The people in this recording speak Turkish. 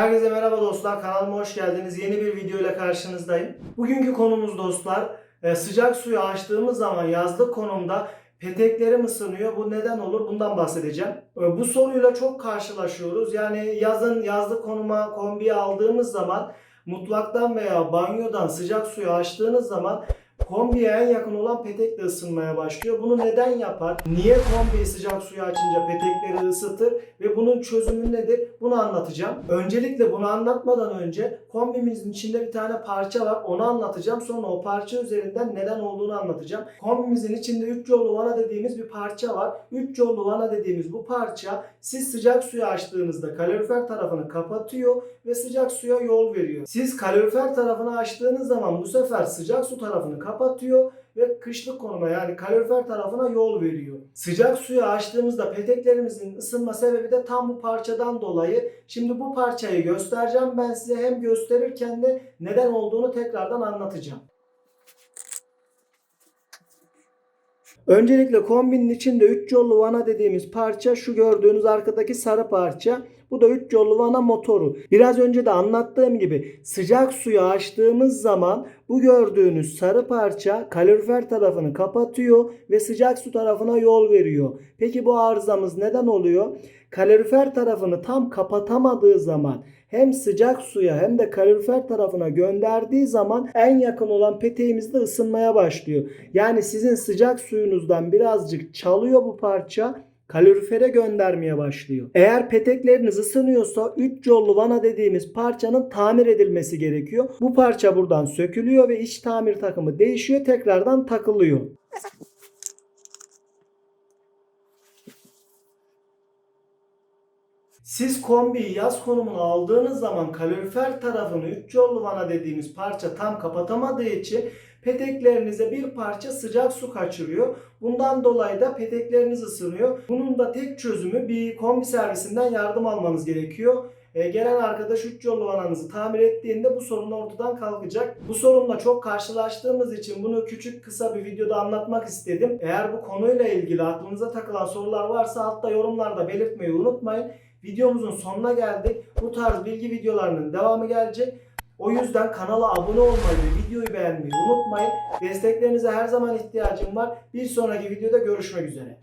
Herkese merhaba dostlar. Kanalıma hoş geldiniz. Yeni bir video ile karşınızdayım. Bugünkü konumuz dostlar e, sıcak suyu açtığımız zaman yazlık konumda peteklerim ısınıyor. Bu neden olur? Bundan bahsedeceğim. E, Bu soruyla çok karşılaşıyoruz. Yani yazın yazlık konuma kombiyi aldığımız zaman mutfaktan veya banyodan sıcak suyu açtığınız zaman kombiye en yakın olan petekle ısınmaya başlıyor. Bunu neden yapar? Niye kombiyi sıcak suyu açınca petekleri ısıtır? Ve bunun çözümü nedir? Bunu anlatacağım. Öncelikle bunu anlatmadan önce kombimizin içinde bir tane parça var. Onu anlatacağım. Sonra o parça üzerinden neden olduğunu anlatacağım. Kombimizin içinde 3 yollu vana dediğimiz bir parça var. 3 yollu vana dediğimiz bu parça siz sıcak suyu açtığınızda kalorifer tarafını kapatıyor ve sıcak suya yol veriyor. Siz kalorifer tarafını açtığınız zaman bu sefer sıcak su tarafını kapatıyor ve kışlık konuma yani kalorifer tarafına yol veriyor. Sıcak suyu açtığımızda peteklerimizin ısınma sebebi de tam bu parçadan dolayı. Şimdi bu parçayı göstereceğim ben size hem gösterirken de neden olduğunu tekrardan anlatacağım. Öncelikle kombinin içinde 3 yollu vana dediğimiz parça şu gördüğünüz arkadaki sarı parça. Bu da 3 yollu vana motoru. Biraz önce de anlattığım gibi sıcak suyu açtığımız zaman bu gördüğünüz sarı parça kalorifer tarafını kapatıyor ve sıcak su tarafına yol veriyor. Peki bu arızamız neden oluyor? Kalorifer tarafını tam kapatamadığı zaman hem sıcak suya hem de kalorifer tarafına gönderdiği zaman en yakın olan peteğimiz de ısınmaya başlıyor. Yani sizin sıcak suyunuzdan birazcık çalıyor bu parça kalorifere göndermeye başlıyor. Eğer petekleriniz ısınıyorsa 3 yollu vana dediğimiz parçanın tamir edilmesi gerekiyor. Bu parça buradan sökülüyor ve iç tamir takımı değişiyor tekrardan takılıyor. Siz kombiyi yaz konumuna aldığınız zaman kalorifer tarafını 3 yollu vana dediğimiz parça tam kapatamadığı için peteklerinize bir parça sıcak su kaçırıyor. Bundan dolayı da petekleriniz ısınıyor. Bunun da tek çözümü bir kombi servisinden yardım almanız gerekiyor. E, gelen arkadaş 3 yollu vananızı tamir ettiğinde bu sorun ortadan kalkacak. Bu sorunla çok karşılaştığımız için bunu küçük kısa bir videoda anlatmak istedim. Eğer bu konuyla ilgili aklınıza takılan sorular varsa altta yorumlarda belirtmeyi unutmayın. Videomuzun sonuna geldik. Bu tarz bilgi videolarının devamı gelecek. O yüzden kanala abone olmayı ve videoyu beğenmeyi unutmayın. Desteklerinize her zaman ihtiyacım var. Bir sonraki videoda görüşmek üzere.